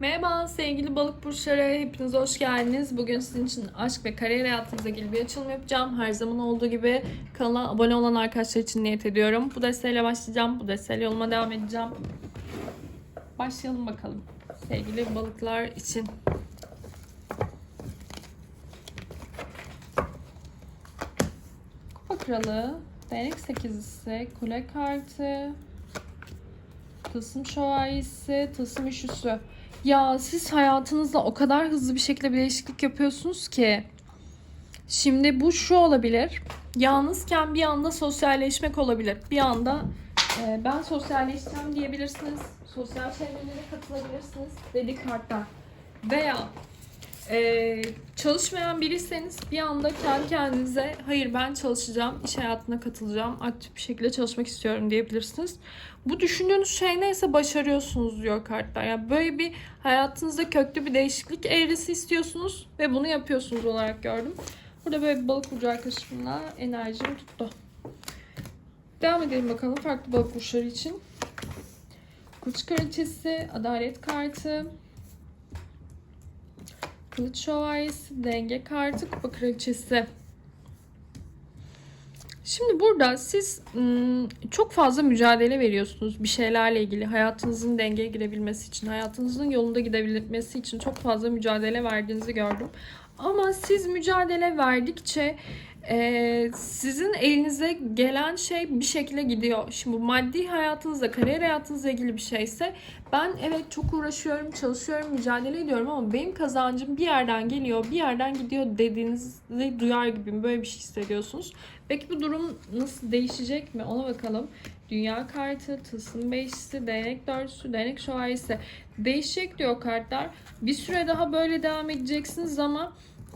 Merhaba sevgili balık burçları, hepiniz hoş geldiniz. Bugün sizin için aşk ve kariyer hayatınıza ilgili bir açılım yapacağım. Her zaman olduğu gibi kanala abone olan arkadaşlar için niyet ediyorum. Bu desteğiyle başlayacağım, bu desteğiyle yoluma devam edeceğim. Başlayalım bakalım sevgili balıklar için. Kupa kralı, değnek sekizlisi, kule kartı, tılsım şövalyesi, tılsım üçlüsü. Ya siz hayatınızda o kadar hızlı bir şekilde bir değişiklik yapıyorsunuz ki. Şimdi bu şu olabilir. Yalnızken bir anda sosyalleşmek olabilir. Bir anda e, ben sosyalleşeceğim diyebilirsiniz. Sosyal çevrelere katılabilirsiniz. Dedi kartlar. Veya e, çalışmayan biriyseniz bir anda kendi kendinize hayır ben çalışacağım, iş hayatına katılacağım, aktif bir şekilde çalışmak istiyorum diyebilirsiniz. Bu düşündüğünüz şey neyse başarıyorsunuz diyor kartlar. Yani böyle bir hayatınızda köklü bir değişiklik eğrisi istiyorsunuz ve bunu yapıyorsunuz olarak gördüm. Burada böyle bir balık burcu arkadaşımla enerjim tuttu. Devam edelim bakalım farklı balık burçları için. Kılıç kraliçesi, adalet kartı, kılıç şövalyesi, denge kartı, kupa kraliçesi. Şimdi burada siz ım, çok fazla mücadele veriyorsunuz bir şeylerle ilgili. Hayatınızın dengeye girebilmesi için, hayatınızın yolunda gidebilmesi için çok fazla mücadele verdiğinizi gördüm. Ama siz mücadele verdikçe e, sizin elinize gelen şey bir şekilde gidiyor. Şimdi bu maddi hayatınızda, kariyer hayatınızla ilgili bir şeyse ben evet çok uğraşıyorum, çalışıyorum, mücadele ediyorum ama benim kazancım bir yerden geliyor, bir yerden gidiyor dediğinizi duyar gibiyim. Böyle bir şey hissediyorsunuz. Peki bu durum nasıl değişecek mi? Ona bakalım. Dünya kartı, tılsım beşlisi, değnek dörtlüsü, değnek şövalyesi. Değişecek diyor kartlar. Bir süre daha böyle devam edeceksiniz ama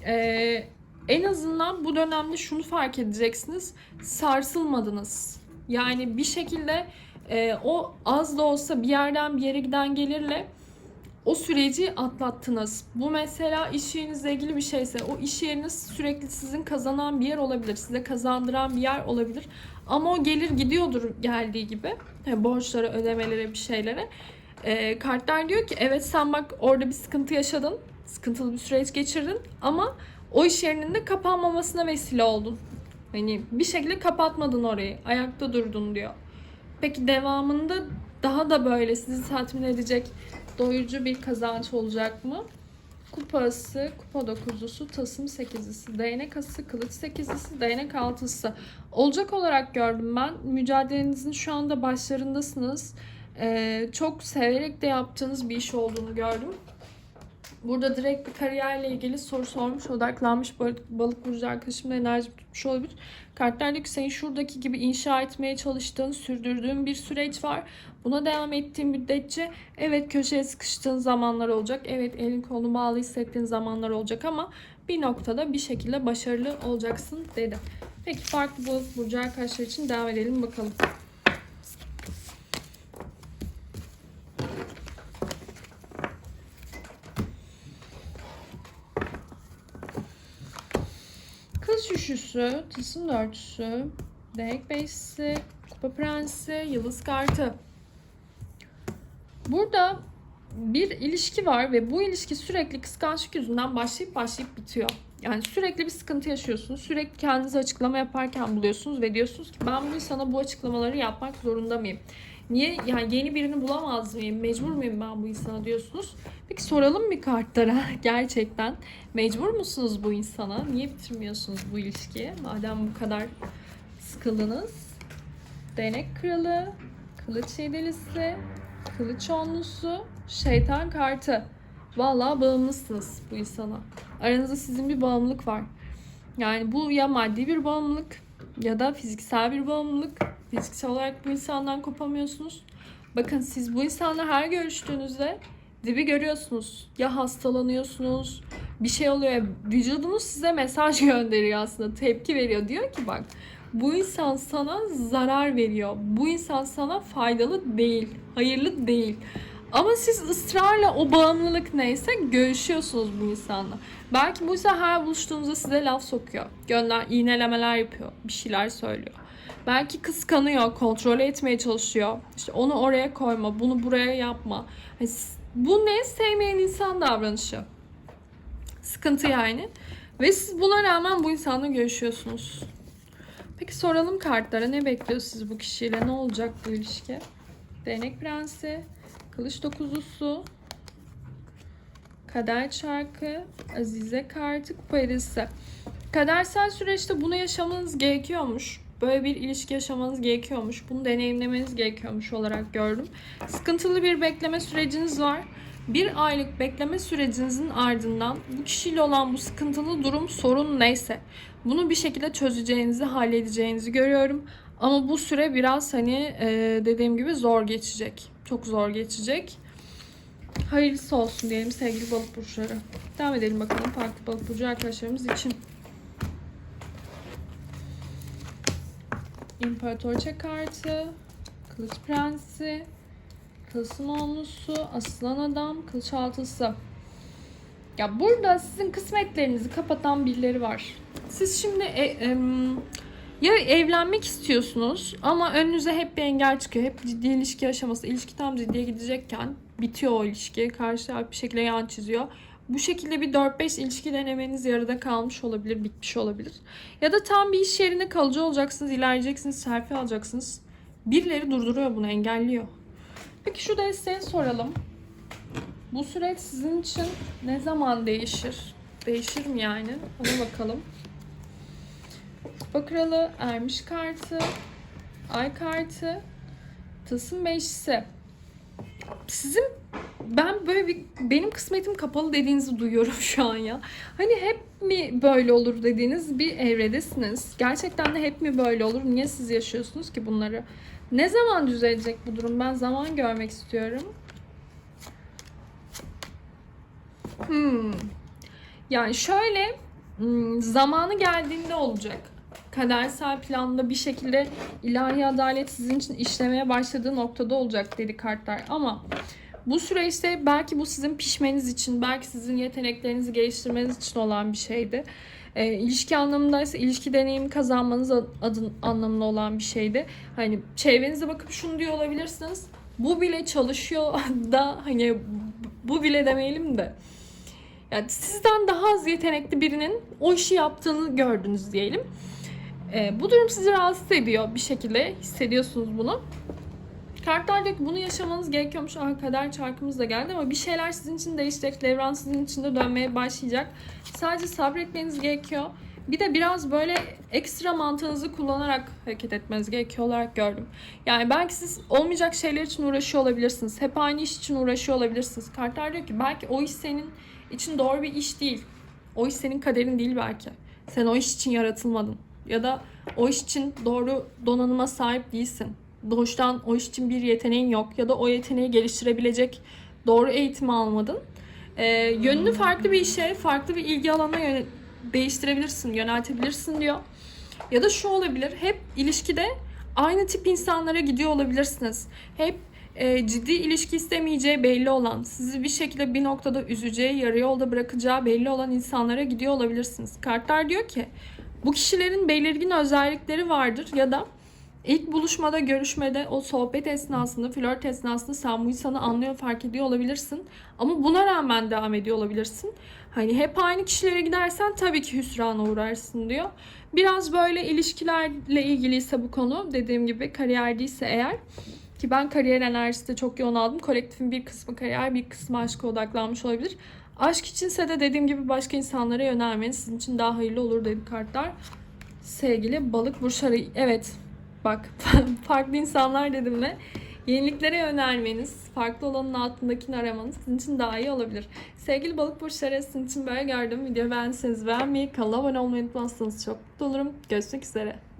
e, en azından bu dönemde şunu fark edeceksiniz. Sarsılmadınız. Yani bir şekilde e, o az da olsa bir yerden bir yere giden gelirle o süreci atlattınız. Bu mesela iş yerinizle ilgili bir şeyse o iş yeriniz sürekli sizin kazanan bir yer olabilir. Size kazandıran bir yer olabilir. Ama o gelir gidiyordur geldiği gibi. Yani borçlara, ödemelere, bir şeylere. Ee, kartlar diyor ki evet sen bak orada bir sıkıntı yaşadın. Sıkıntılı bir süreç geçirdin. Ama o iş yerinin de kapanmamasına vesile oldun. Hani bir şekilde kapatmadın orayı. Ayakta durdun diyor. Peki devamında daha da böyle sizi tatmin edecek doyurucu bir kazanç olacak mı? Kupası, kupa dokuzlusu, tasım sekizlisi, değnek ası, kılıç sekizlisi, değnek altısı. Olacak olarak gördüm ben. Mücadelenizin şu anda başlarındasınız. Ee, çok severek de yaptığınız bir iş olduğunu gördüm. Burada direkt bir kariyerle ilgili soru sormuş, odaklanmış balık, balık burcu arkadaşımla enerji tutmuş olabilir. Kartlar diyor ki senin şuradaki gibi inşa etmeye çalıştığın, sürdürdüğün bir süreç var. Buna devam ettiğin müddetçe evet köşeye sıkıştığın zamanlar olacak. Evet elin kolunu bağlı hissettiğin zamanlar olacak ama bir noktada bir şekilde başarılı olacaksın dedi. Peki farklı balık burcu arkadaşlar için devam edelim bakalım. Kız üçlüsü, tılsım dörtlüsü, değnek beşlisi, kupa prensi, yıldız kartı. Burada bir ilişki var ve bu ilişki sürekli kıskançlık yüzünden başlayıp başlayıp bitiyor. Yani sürekli bir sıkıntı yaşıyorsunuz. Sürekli kendinize açıklama yaparken buluyorsunuz ve diyorsunuz ki ben bu insana bu açıklamaları yapmak zorunda mıyım? Niye yani yeni birini bulamaz mıyım? Mecbur muyum ben bu insana diyorsunuz. Peki soralım bir kartlara gerçekten. Mecbur musunuz bu insana? Niye bitirmiyorsunuz bu ilişkiyi? Madem bu kadar sıkıldınız. Değnek kralı, kılıç yedilisi, kılıç onlusu, şeytan kartı. Vallahi bağımlısınız bu insana. Aranızda sizin bir bağımlılık var. Yani bu ya maddi bir bağımlılık ya da fiziksel bir bağımlılık. Fiziksel olarak bu insandan kopamıyorsunuz. Bakın siz bu insanla her görüştüğünüzde dibi görüyorsunuz. Ya hastalanıyorsunuz, bir şey oluyor. Vücudunuz size mesaj gönderiyor aslında, tepki veriyor. Diyor ki bak bu insan sana zarar veriyor. Bu insan sana faydalı değil, hayırlı değil. Ama siz ısrarla o bağımlılık neyse görüşüyorsunuz bu insanla. Belki bu insan her buluştuğunuzda size laf sokuyor. Gönder, iğnelemeler yapıyor. Bir şeyler söylüyor. Belki kıskanıyor, kontrol etmeye çalışıyor. İşte onu oraya koyma, bunu buraya yapma. Bu ne? Sevmeyen insan davranışı. Sıkıntı yani. Ve siz buna rağmen bu insanla görüşüyorsunuz. Peki soralım kartlara ne bekliyor siz bu kişiyle? Ne olacak bu ilişki? Değnek prensi, kılıç dokuzlusu, kader çarkı, azize kartı, kupa yedisi. Kadersel süreçte bunu yaşamanız gerekiyormuş. Böyle bir ilişki yaşamanız gerekiyormuş. Bunu deneyimlemeniz gerekiyormuş olarak gördüm. Sıkıntılı bir bekleme süreciniz var. Bir aylık bekleme sürecinizin ardından bu kişiyle olan bu sıkıntılı durum sorun neyse bunu bir şekilde çözeceğinizi, halledeceğinizi görüyorum. Ama bu süre biraz hani e, dediğim gibi zor geçecek. Çok zor geçecek. Hayırlısı olsun diyelim sevgili balık burçları. Devam edelim bakalım farklı balık burcu arkadaşlarımız için. İmparatorça kartı, Kılıç Prensi, Tılsım Onlusu, Aslan Adam, Kılıç Altısı. Ya burada sizin kısmetlerinizi kapatan birileri var. Siz şimdi e, em, ya evlenmek istiyorsunuz ama önünüze hep bir engel çıkıyor. Hep ciddi ilişki aşaması. İlişki tam ciddiye gidecekken bitiyor o ilişki. Karşı taraf bir şekilde yan çiziyor. Bu şekilde bir 4-5 ilişki denemeniz yarıda kalmış olabilir, bitmiş olabilir. Ya da tam bir iş yerinde kalıcı olacaksınız, ilerleyeceksiniz, selfie alacaksınız. Birileri durduruyor bunu, engelliyor. Peki şu desteği soralım. Bu süreç sizin için ne zaman değişir? Değişir mi yani? Ona bakalım. Kupa Kralı, Ermiş kartı, Ay kartı, Tılsım Beşlisi. Sizin ben böyle bir benim kısmetim kapalı dediğinizi duyuyorum şu an ya. Hani hep mi böyle olur dediğiniz bir evredesiniz. Gerçekten de hep mi böyle olur? Niye siz yaşıyorsunuz ki bunları? Ne zaman düzelecek bu durum? Ben zaman görmek istiyorum. Hmm. Yani şöyle hmm, zamanı geldiğinde olacak. Kadersel planda bir şekilde ilahi adalet sizin için işlemeye başladığı noktada olacak dedi kartlar. Ama bu süreçte belki bu sizin pişmeniz için, belki sizin yeteneklerinizi geliştirmeniz için olan bir şeydi. E, ilişki anlamındaysa ilişki deneyimi kazanmanız adın anlamında olan bir şeydi. Hani çevrenize bakıp şunu diyor olabilirsiniz. Bu bile çalışıyor da hani bu bile demeyelim de. Yani sizden daha az yetenekli birinin o işi yaptığını gördünüz diyelim. E, bu durum sizi rahatsız ediyor bir şekilde hissediyorsunuz bunu. Kartlar diyor ki bunu yaşamanız gerekiyormuş. Aha kader çarkımız da geldi ama bir şeyler sizin için değişecek. Devran sizin için de dönmeye başlayacak. Sadece sabretmeniz gerekiyor. Bir de biraz böyle ekstra mantığınızı kullanarak hareket etmeniz gerekiyor olarak gördüm. Yani belki siz olmayacak şeyler için uğraşıyor olabilirsiniz. Hep aynı iş için uğraşıyor olabilirsiniz. Kartlar diyor ki belki o iş senin için doğru bir iş değil. O iş senin kaderin değil belki. Sen o iş için yaratılmadın. Ya da o iş için doğru donanıma sahip değilsin doğuştan o iş için bir yeteneğin yok ya da o yeteneği geliştirebilecek doğru eğitim almadın. Ee, yönünü farklı bir işe, farklı bir ilgi alanına yöne- değiştirebilirsin, yöneltebilirsin diyor. Ya da şu olabilir, hep ilişkide aynı tip insanlara gidiyor olabilirsiniz. Hep e, ciddi ilişki istemeyeceği belli olan, sizi bir şekilde bir noktada üzeceği, yarı yolda bırakacağı belli olan insanlara gidiyor olabilirsiniz. Kartlar diyor ki bu kişilerin belirgin özellikleri vardır ya da İlk buluşmada, görüşmede, o sohbet esnasında, flört esnasında sen bu insanı anlıyor, fark ediyor olabilirsin. Ama buna rağmen devam ediyor olabilirsin. Hani hep aynı kişilere gidersen tabii ki hüsrana uğrarsın diyor. Biraz böyle ilişkilerle ilgiliyse bu konu, dediğim gibi kariyer değilse eğer ki ben kariyer enerjisi de çok yoğun aldım. Kolektifin bir kısmı kariyer, bir kısmı aşka odaklanmış olabilir. Aşk içinse de dediğim gibi başka insanlara yönelmeniz sizin için daha hayırlı olur dedi kartlar. Sevgili balık burçları, evet Bak farklı insanlar dedim de yeniliklere yönelmeniz, farklı olanın altındakini aramanız sizin için daha iyi olabilir. Sevgili balık burçları sizin için böyle gördüğüm video beğendiyseniz beğenmeyi, kanala abone olmayı unutmazsanız çok mutlu olurum. Görüşmek üzere.